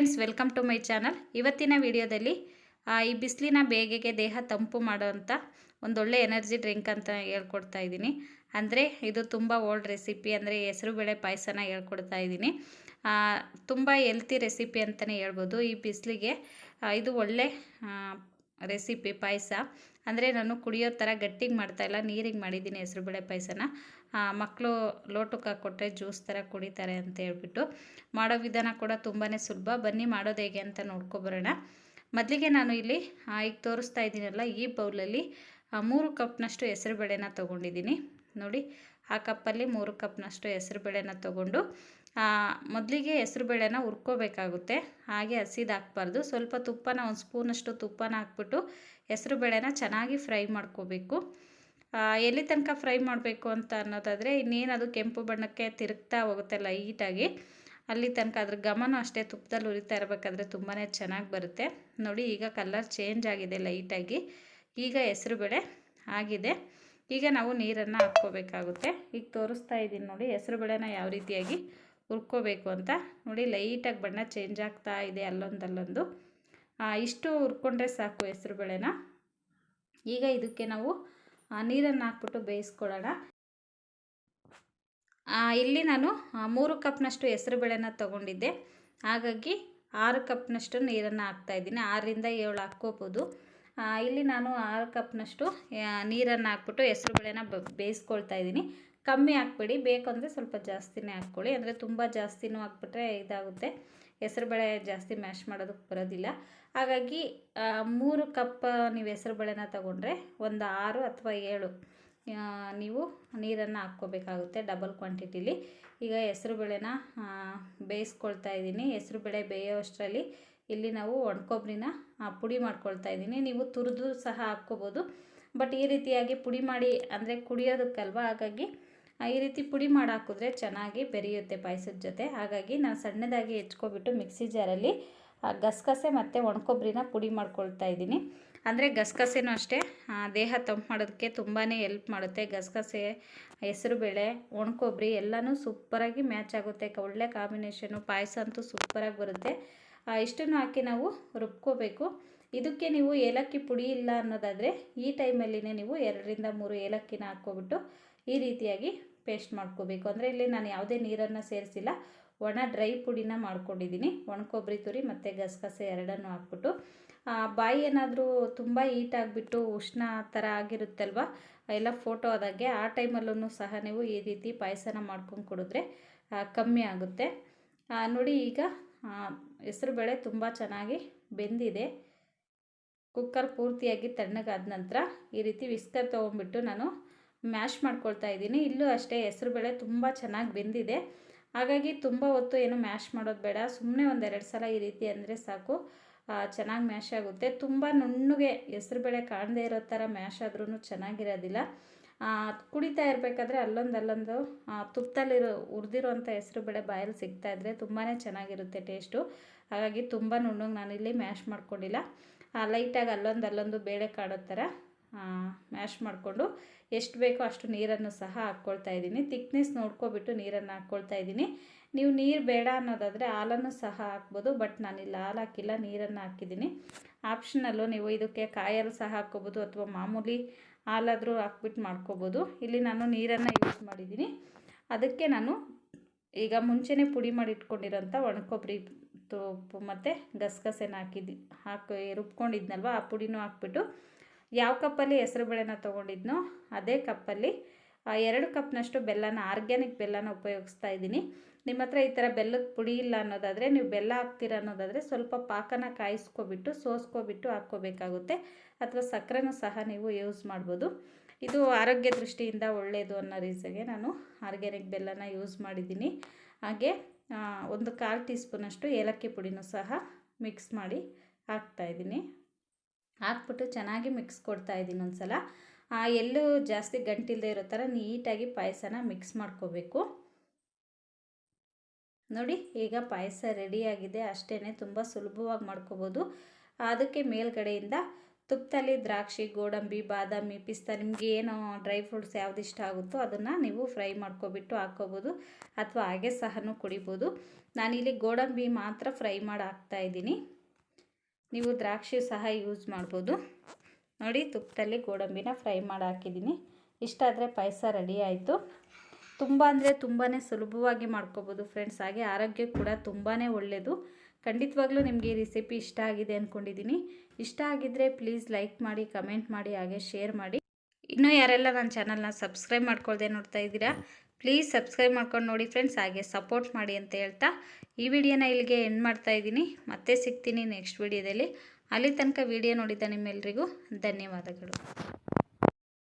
Friends welcome to my channel ಇವತ್ತಿನ ವಿಡಿಯೋದಲ್ಲಿ ಈ ಬಿಸಿಲಿನ ಬೇಗೆಗೆ ದೇಹ ತಂಪು ಮಾಡೋವಂಥ ಒಂದೊಳ್ಳೆ ಎನರ್ಜಿ ಡ್ರಿಂಕ್ ಅಂತ ಹೇಳ್ಕೊಡ್ತಾ ಇದ್ದೀನಿ. ಅಂದರೆ, ಇದು ತುಂಬ ಓಲ್ಡ್ ರೆಸಿಪಿ ಅಂದರೆ ಹೆಸರುಬೇಳೆ ಪಾಯಸನ ಹೇಳ್ಕೊಡ್ತಾ ಇದ್ದೀನಿ. ತುಂಬ ಹೆಲ್ತಿ ರೆಸಿಪಿ ಅಂತಲೇ ಹೇಳ್ಬೋದು. ಈ ಬಿಸಿಲಿಗೆ ಇದು ಒಳ್ಳೆ ರೆಸಿಪಿ ಪಾಯಸ. ಅಂದರೆ ನಾನು ಕುಡಿಯೋ ಥರ ಗಟ್ಟಿಗೆ ಮಾಡ್ತಾಯಿಲ್ಲ ನೀರಿಗೆ ಮಾಡಿದ್ದೀನಿ ಹೆಸರುಬೇಳೆ ಪಾಯಸನ. ಮಕ್ಕಳು ಲೋಟಕ್ಕೆ ಹಾಕ್ಕೊಟ್ರೆ ಜ್ಯೂಸ್ ಥರ ಕುಡಿತಾರೆ ಅಂತ ಹೇಳ್ಬಿಟ್ಟು. ಮಾಡೋ ವಿಧಾನ ಕೂಡ ತುಂಬಾ ಸುಲಭ. ಬನ್ನಿ, ಮಾಡೋದು ಹೇಗೆ ಅಂತ ನೋಡ್ಕೊಬರೋಣ. ಮೊದಲಿಗೆ ನಾನು ಇಲ್ಲಿ ಈಗ ತೋರಿಸ್ತಾ ಇದ್ದೀನಲ್ಲ, ಈ ಬೌಲಲ್ಲಿ ಮೂರು ಕಪ್ನಷ್ಟು ಹೆಸರುಬೇಳೆನ ತೊಗೊಂಡಿದ್ದೀನಿ. ನೋಡಿ, ಆ ಕಪ್ಪಲ್ಲಿ ಮೂರು ಕಪ್ನಷ್ಟು ಹೆಸರುಬೇಳೆನ ತೊಗೊಂಡು ಮೊದಲಿಗೆ ಹೆಸರುಬೇಳೆನ ಹುರ್ಕೋಬೇಕಾಗುತ್ತೆ. ಹಾಗೆ ಹಸಿದು ಹಾಕ್ಬಾರ್ದು. ಸ್ವಲ್ಪ ತುಪ್ಪನ, ಒಂದು ಸ್ಪೂನಷ್ಟು ತುಪ್ಪನ ಹಾಕ್ಬಿಟ್ಟು ಹೆಸರುಬೇಳೆನ ಚೆನ್ನಾಗಿ ಫ್ರೈ ಮಾಡ್ಕೋಬೇಕು. ಎಲ್ಲಿ ತನಕ ಫ್ರೈ ಮಾಡಬೇಕು ಅಂತ ಅನ್ನೋದಾದರೆ ಇನ್ನೇನು ಅದು ಕೆಂಪು ಬಣ್ಣಕ್ಕೆ ತಿರುಗ್ತಾ ಹೋಗುತ್ತೆ ಲೈಟಾಗಿ ಅಲ್ಲಿ ತನಕ ಅದ್ರ ಗಮನ ಅಷ್ಟೇ ತುಪ್ಪದಲ್ಲಿ ಉರಿತಾ ಇರಬೇಕಾದ್ರೆ ತುಂಬಾ ಚೆನ್ನಾಗಿ ಬರುತ್ತೆ. ನೋಡಿ ಈಗ ಕಲರ್ ಚೇಂಜ್ ಆಗಿದೆ ಲೈಟಾಗಿ ಈಗ ಹೆಸರುಬೇಳೆ ಆಗಿದೆ. ಈಗ ನಾವು ನೀರನ್ನು ಹಾಕ್ಕೋಬೇಕಾಗುತ್ತೆ. ಈಗ ತೋರಿಸ್ತಾ ಇದ್ದೀನಿ ನೋಡಿ ಹೆಸರುಬೇಳೆನ ಯಾವ ರೀತಿಯಾಗಿ ಹುರ್ಕೋಬೇಕು ಅಂತ. ನೋಡಿ ಲೈಟಾಗಿ ಬಣ್ಣ ಚೇಂಜ್ ಆಗ್ತಾ ಇದೆ ಅಲ್ಲೊಂದು ಅಲ್ಲೊಂದು ಆ, ಇಷ್ಟು ಹುರ್ಕೊಂಡ್ರೆ ಸಾಕು ಹೆಸರುಬೇಳೆನ ಈಗ ಇದಕ್ಕೆ ನಾವು ನೀರನ್ನು ಹಾಕ್ಬಿಟ್ಟು ಬೇಯಿಸ್ಕೊಳ್ಳೋಣ. ಆ, ಇಲ್ಲಿ ನಾನು ಆ, ಮೂರು ಕಪ್ನಷ್ಟು ಹೆಸರುಬೇಳೆನ ತೊಗೊಂಡಿದ್ದೆ. ಹಾಗಾಗಿ ಆರು ಕಪ್ನಷ್ಟು ನೀರನ್ನು ಹಾಕ್ತಾಯಿದ್ದೀನಿ ಆರರಿಂದ ಏಳು ಹಾಕ್ಕೋಬೋದು. ಆ, ಇಲ್ಲಿ ನಾನು ಆರು ಕಪ್ನಷ್ಟು ನೀರನ್ನು ಹಾಕ್ಬಿಟ್ಟು ಹೆಸರುಬೇಳೆನ ಬೇಳೆನ ಬೇಯಿಸ್ಕೊಳ್ತಾ ಇದ್ದೀನಿ. ಕಮ್ಮಿ ಹಾಕ್ಬೇಡಿ. ಬೇಕಂದರೆ ಸ್ವಲ್ಪ ಜಾಸ್ತಿನೇ ಹಾಕ್ಕೊಳ್ಳಿ. ಅಂದರೆ ತುಂಬ ಜಾಸ್ತಿನೂ ಹಾಕ್ಬಿಟ್ರೆ ಇದಾಗುತ್ತೆ. ಹೆಸರುಬೇಳೆ ಜಾಸ್ತಿ ಮ್ಯಾಶ್ ಮಾಡೋದಕ್ಕೆ ಬರೋದಿಲ್ಲ. ಹಾಗಾಗಿ ಮೂರು ಕಪ್ ನೀವು ಹೆಸರುಬೇಳೆನ ತಗೊಂಡ್ರೆ ಒಂದು ಆರು ಅಥವಾ ಏಳು ನೀವು ನೀರನ್ನು ಹಾಕ್ಕೋಬೇಕಾಗುತ್ತೆ ಡಬಲ್ ಕ್ವಾಂಟಿಟಿಲಿ. ಈಗ ಹೆಸರುಬೇಳೆನ ಬೇಯಿಸ್ಕೊಳ್ತಾ ಇದ್ದೀನಿ. ಹೆಸರುಬೇಳೆ ಬೇಯೋ ಅಷ್ಟರಲ್ಲಿ ಇಲ್ಲಿ ನಾವು ಒಣಕೊಬ್ಬರಿನ ಪುಡಿ ಮಾಡ್ಕೊಳ್ತಾ ಇದ್ದೀನಿ. ನೀವು ತುರಿದು ಸಹ ಹಾಕ್ಕೋಬೋದು. ಬಟ್ ಈ ರೀತಿಯಾಗಿ ಪುಡಿ ಮಾಡಿ, ಅಂದರೆ ಕುಡಿಯೋದಕ್ಕಲ್ವ? ಹಾಗಾಗಿ ಈ ರೀತಿ ಪುಡಿ ಮಾಡಿ ಹಾಕಿದ್ರೆ ಚೆನ್ನಾಗಿ ಬೆರೆಯುತ್ತೆ ಪಾಯಸದ ಜೊತೆ. ಹಾಗಾಗಿ ನಾನು ಸಣ್ಣದಾಗಿ ಹೆಚ್ಕೊಬಿಟ್ಟು ಮಿಕ್ಸಿ ಜಾರಲ್ಲಿ ಗಸಗಸೆ ಮತ್ತು ಒಣಕೊಬ್ಬರಿನ ಪುಡಿ ಮಾಡ್ಕೊಳ್ತಾ ಇದ್ದೀನಿ. ಅಂದರೆ ಗಸಗಸೆನೂ ಅಷ್ಟೇ ದೇಹ ತಂಪು ಮಾಡೋದಕ್ಕೆ ತುಂಬಾ ಎಲ್ಪ್ ಮಾಡುತ್ತೆ. ಗಸಗಸೆ, ಹೆಸರುಬೇಳೆ ಒಣಕೊಬ್ಬರಿ ಎಲ್ಲನೂ ಸೂಪರಾಗಿ ಮ್ಯಾಚ್ ಆಗುತ್ತೆ. ಒಳ್ಳೆ ಕಾಂಬಿನೇಷನು ಪಾಯಸ ಅಂತೂ ಸೂಪರಾಗಿ ಬರುತ್ತೆ. ಇಷ್ಟನ್ನು ಹಾಕಿ ನಾವು ರುಬ್ಕೋಬೇಕು. ಇದಕ್ಕೆ ನೀವು ಏಲಕ್ಕಿ ಪುಡಿ ಇಲ್ಲ ಅನ್ನೋದಾದರೆ ಈ ಟೈಮಲ್ಲಿನೇ ನೀವು ಎರಡರಿಂದ ಮೂರು ಏಲಕ್ಕಿನ ಹಾಕ್ಕೊಬಿಟ್ಟು ಈ ರೀತಿಯಾಗಿ ಪೇಸ್ಟ್ ಮಾಡ್ಕೋಬೇಕು. ಅಂದರೆ ಇಲ್ಲಿ ನಾನು ಯಾವುದೇ ನೀರನ್ನು ಸೇರಿಸಿಲ್ಲ. ಒಣ ಡ್ರೈ ಪುಡಿನ ಮಾಡ್ಕೊಂಡಿದ್ದೀನಿ. ಒಣ ಕೊಬ್ಬರಿ ತುರಿ ಮತ್ತು ಗಸಗಸೆ ಎರಡನ್ನು ಹಾಕ್ಬಿಟ್ಟು. ಬಾಯಿ ಏನಾದರೂ ತುಂಬ ಹೀಟ್ ಆಗಿಬಿಟ್ಟು ಉಷ್ಣ ಥರ ಆಗಿರುತ್ತಲ್ವ? ಎಲ್ಲ ಫೋಟೋ ಆದಾಗೆ ಆ ಟೈಮಲ್ಲೂ ಸಹ ನೀವು ಈ ರೀತಿ ಪಾಯಸನ ಮಾಡ್ಕೊಂಡು ಕುಡಿದ್ರೆ ಕಮ್ಮಿ ಆಗುತ್ತೆ. ನೋಡಿ ಈಗ ಹೆಸರುಬೇಳೆ ತುಂಬ ಚೆನ್ನಾಗಿ ಬೆಂದಿದೆ. ಕುಕ್ಕರ್ ಪೂರ್ತಿಯಾಗಿ ತಣ್ಣಗಾದ ನಂತರ ಈ ರೀತಿ ವಿಸ್ಕರ್ ತೊಗೊಂಡ್ಬಿಟ್ಟು ನಾನು ಮ್ಯಾಶ್ ಮಾಡ್ಕೊಳ್ತಾ ಇದ್ದೀನಿ. ಇಲ್ಲೂ ಅಷ್ಟೇ ಹೆಸರುಬೇಳೆ ತುಂಬ ಚೆನ್ನಾಗಿ ಬೆಂದಿದೆ. ಹಾಗಾಗಿ ತುಂಬ ಹೊತ್ತು ಏನು ಮ್ಯಾಶ್ ಮಾಡೋದು ಬೇಡ. ಸುಮ್ಮನೆ ಒಂದೆರಡು ಸಲ ಈ ರೀತಿ ಅಂದರೆ ಸಾಕು. ಚೆನ್ನಾಗಿ ಮ್ಯಾಶ್ ಆಗುತ್ತೆ. ತುಂಬ ನುಣ್ಣಗೆ ಹೆಸರುಬೇಳೆ ಕಾಣದೇ ಇರೋ ಥರ ಮ್ಯಾಶ್ ಆದ್ರೂ ಚೆನ್ನಾಗಿರೋದಿಲ್ಲ. ಕುಡಿತಾ ಇರಬೇಕಾದ್ರೆ ಅಲ್ಲೊಂದು ಅಲ್ಲೊಂದು ತುಪ್ಪದಲ್ಲಿರೋ ಹುರಿದಿರೋಂಥ ಹೆಸರುಬೇಳೆ ಬಾಯಲ್ಲಿ ಸಿಗ್ತಾ ಇದ್ದರೆ ತುಂಬಾ ಚೆನ್ನಾಗಿರುತ್ತೆ ಟೇಸ್ಟು. ಹಾಗಾಗಿ ತುಂಬ ನುಣ್ಣಗೆ ನಾನಿಲ್ಲಿ ಮ್ಯಾಶ್ ಮಾಡ್ಕೊಂಡಿಲ್ಲ. ಲೈಟಾಗಿ ಅಲ್ಲೊಂದು ಅಲ್ಲೊಂದು ಬೇಳೆ ಕಾಡೋ ಥರ ಮ್ಯಾಶ್ ಮಾಡಿಕೊಂಡು ಎಷ್ಟು ಬೇಕೋ ಅಷ್ಟು ನೀರನ್ನು ಸಹ ಹಾಕ್ಕೊಳ್ತಾ ಇದ್ದೀನಿ. ತಿಕ್ನೆಸ್ ನೋಡ್ಕೊಬಿಟ್ಟು ನೀರನ್ನು ಹಾಕ್ಕೊಳ್ತಾ ಇದ್ದೀನಿ. ನೀವು ನೀರು ಬೇಡ ಅನ್ನೋದಾದರೆ ಹಾಲನ್ನು ಸಹ ಹಾಕ್ಬೋದು ಬಟ್ ನಾನಿಲ್ಲಿ ಹಾಲು ಹಾಕಿಲ್ಲ, ನೀರನ್ನು ಹಾಕಿದ್ದೀನಿ. ಆಪ್ಷನಲ್ಲು ನೀವು ಇದಕ್ಕೆ ಕಾಯಲು ಸಹ ಹಾಕ್ಕೋಬೋದು ಅಥವಾ ಮಾಮೂಲಿ ಹಾಲಾದರೂ ಹಾಕ್ಬಿಟ್ಟು ಮಾಡ್ಕೋಬೋದು. ಇಲ್ಲಿ ನಾನು ನೀರನ್ನು ಯೂಸ್ ಮಾಡಿದ್ದೀನಿ. ಅದಕ್ಕೆ ನಾನು ಈಗ ಮುಂಚೆನೇ ಪುಡಿ ಮಾಡಿ ಇಟ್ಕೊಂಡಿರೋಂಥ ಒಣಕೊಬ್ಬರಿ ತುಪ್ಪು ಮತ್ತು ಗಸಗಸೆನ ಹಾಕಿದ್ದು, ಹಾಕಿ ರುಬ್ಕೊಂಡಿದ್ನಲ್ವ, ಆ ಪುಡಿನೂ ಹಾಕ್ಬಿಟ್ಟು ಯಾವ ಕಪ್ಪಲ್ಲಿ ಹೆಸರುಬೇಳೆನ ತೊಗೊಂಡಿದ್ನೋ ಅದೇ ಕಪ್ಪಲ್ಲಿ ಎರಡು ಕಪ್ನಷ್ಟು ಬೆಲ್ಲನ, ಆರ್ಗ್ಯಾನಿಕ್ ಬೆಲ್ಲನ ಉಪಯೋಗಿಸ್ತಾ ಇದ್ದೀನಿ. ನಿಮ್ಮ ಹತ್ರ ಈ ಥರ ಬೆಲ್ಲದ ಪುಡಿ ಇಲ್ಲ ಅನ್ನೋದಾದರೆ, ನೀವು ಬೆಲ್ಲ ಹಾಕ್ತೀರ ಅನ್ನೋದಾದರೆ ಸ್ವಲ್ಪ ಪಾಕನ ಕಾಯಿಸ್ಕೊಬಿಟ್ಟು, ಸೋಸ್ಕೊಬಿಟ್ಟು ಹಾಕ್ಕೋಬೇಕಾಗುತ್ತೆ. ಅಥವಾ ಸಕ್ಕರೆನೂ ಸಹ ನೀವು ಯೂಸ್ ಮಾಡ್ಬೋದು. ಇದು ಆರೋಗ್ಯ ದೃಷ್ಟಿಯಿಂದ ಒಳ್ಳೆಯದು ಅನ್ನೋ ರೀಸನ್ಗೆ ನಾನು ಆರ್ಗ್ಯಾನಿಕ್ ಬೆಲ್ಲನ ಯೂಸ್ ಮಾಡಿದ್ದೀನಿ. ಹಾಗೆ ಒಂದು ಕಾಲು ಟೀ ಸ್ಪೂನಷ್ಟು ಏಲಕ್ಕಿ ಪುಡಿನೂ ಸಹ ಮಿಕ್ಸ್ ಮಾಡಿ ಹಾಕ್ತಾಯಿದ್ದೀನಿ ಹಾಕ್ಬಿಟ್ಟು ಚೆನ್ನಾಗಿ ಮಿಕ್ಸ್ ಕೊಡ್ತಾ ಇದ್ದೀನಿ ಒಂದು ಸಲ ಎಲ್ಲೂ ಜಾಸ್ತಿ ಗಂಟಿಲ್ಲದೆ ಇರೋ ಥರ ನೀಟಾಗಿ ಪಾಯಸನ ಮಿಕ್ಸ್ ಮಾಡ್ಕೋಬೇಕು. ನೋಡಿ, ಈಗ ಪಾಯಸ ರೆಡಿಯಾಗಿದೆ ಅಷ್ಟೇ ತುಂಬ ಸುಲಭವಾಗಿ ಮಾಡ್ಕೋಬೋದು. ಅದಕ್ಕೆ ಮೇಲ್ಗಡೆಯಿಂದ ತುಪ್ಪದಲ್ಲಿ ದ್ರಾಕ್ಷಿ, ಗೋಡಂಬಿ, ಬಾದಾಮಿ, ಪಿಸ್ತಾ, ನಿಮಗೆ ಏನು ಡ್ರೈ ಫ್ರೂಟ್ಸ್ ಯಾವ್ದು ಇಷ್ಟ ಆಗುತ್ತೋ ಅದನ್ನು ನೀವು ಫ್ರೈ ಮಾಡ್ಕೊಬಿಟ್ಟು ಹಾಕ್ಕೋಬೋದು ಅಥವಾ ಹಾಗೆ ಸಹನೂ ಕುಡಿಬೋದು. ನಾನಿಲ್ಲಿ ಗೋಡಂಬಿ ಮಾತ್ರ ಫ್ರೈ ಮಾಡಿ ಹಾಕ್ತಾಯಿದ್ದೀನಿ ನೀವು ದ್ರಾಕ್ಷಿ ಸಹ ಯೂಸ್ ಮಾಡ್ಬೋದು. ನೋಡಿ, ತುಪ್ಪದಲ್ಲಿ ಗೋಡಂಬಿನ ಫ್ರೈ ಮಾಡಿ ಹಾಕಿದ್ದೀನಿ. ಇಷ್ಟ ಆದರೆ ಪಾಯಸ ರೆಡಿ ಆಯಿತು. ತುಂಬ ಅಂದರೆ ತುಂಬಾ ಸುಲಭವಾಗಿ ಮಾಡ್ಕೋಬೋದು ಫ್ರೆಂಡ್ಸ್. ಹಾಗೆ ಆರೋಗ್ಯ ಕೂಡ ತುಂಬಾ ಒಳ್ಳೆಯದು ಖಂಡಿತವಾಗ್ಲೂ ನಿಮಗೆ ಈ ರೆಸಿಪಿ ಇಷ್ಟ ಆಗಿದೆ ಅಂದ್ಕೊಂಡಿದ್ದೀನಿ ಇಷ್ಟ ಆಗಿದ್ದರೆ ಪ್ಲೀಸ್ ಲೈಕ್ ಮಾಡಿ, ಕಮೆಂಟ್ ಮಾಡಿ, ಹಾಗೆ ಶೇರ್ ಮಾಡಿ. ಇನ್ನೂ ಯಾರೆಲ್ಲ ನನ್ನ ಚಾನಲ್ನ ಸಬ್ಸ್ಕ್ರೈಬ್ ಮಾಡ್ಕೊಳ್ದೆ ನೋಡ್ತಾ ಇದ್ದೀರಾ ಪ್ಲೀಸ್ ಸಬ್ಸ್ಕ್ರೈಬ್ ಮಾಡ್ಕೊಂಡು ನೋಡಿ ಫ್ರೆಂಡ್ಸ್ ಹಾಗೆ ಸಪೋರ್ಟ್ ಮಾಡಿ ಅಂತ ಹೇಳ್ತಾ ಈ ವಿಡಿಯೋನ ಇಲ್ಲಿಗೆ ಎಂಡ್ ಮಾಡ್ತಾ ಇದ್ದೀನಿ. ಮತ್ತೆ ಸಿಗ್ತೀನಿ ನೆಕ್ಸ್ಟ್ ವಿಡಿಯೋದಲ್ಲಿ. ಅಲ್ಲಿ ತನಕ ವಿಡಿಯೋ ನೋಡಿದ ನಿಮ್ಮೆಲ್ಲರಿಗೂ ಧನ್ಯವಾದಗಳು.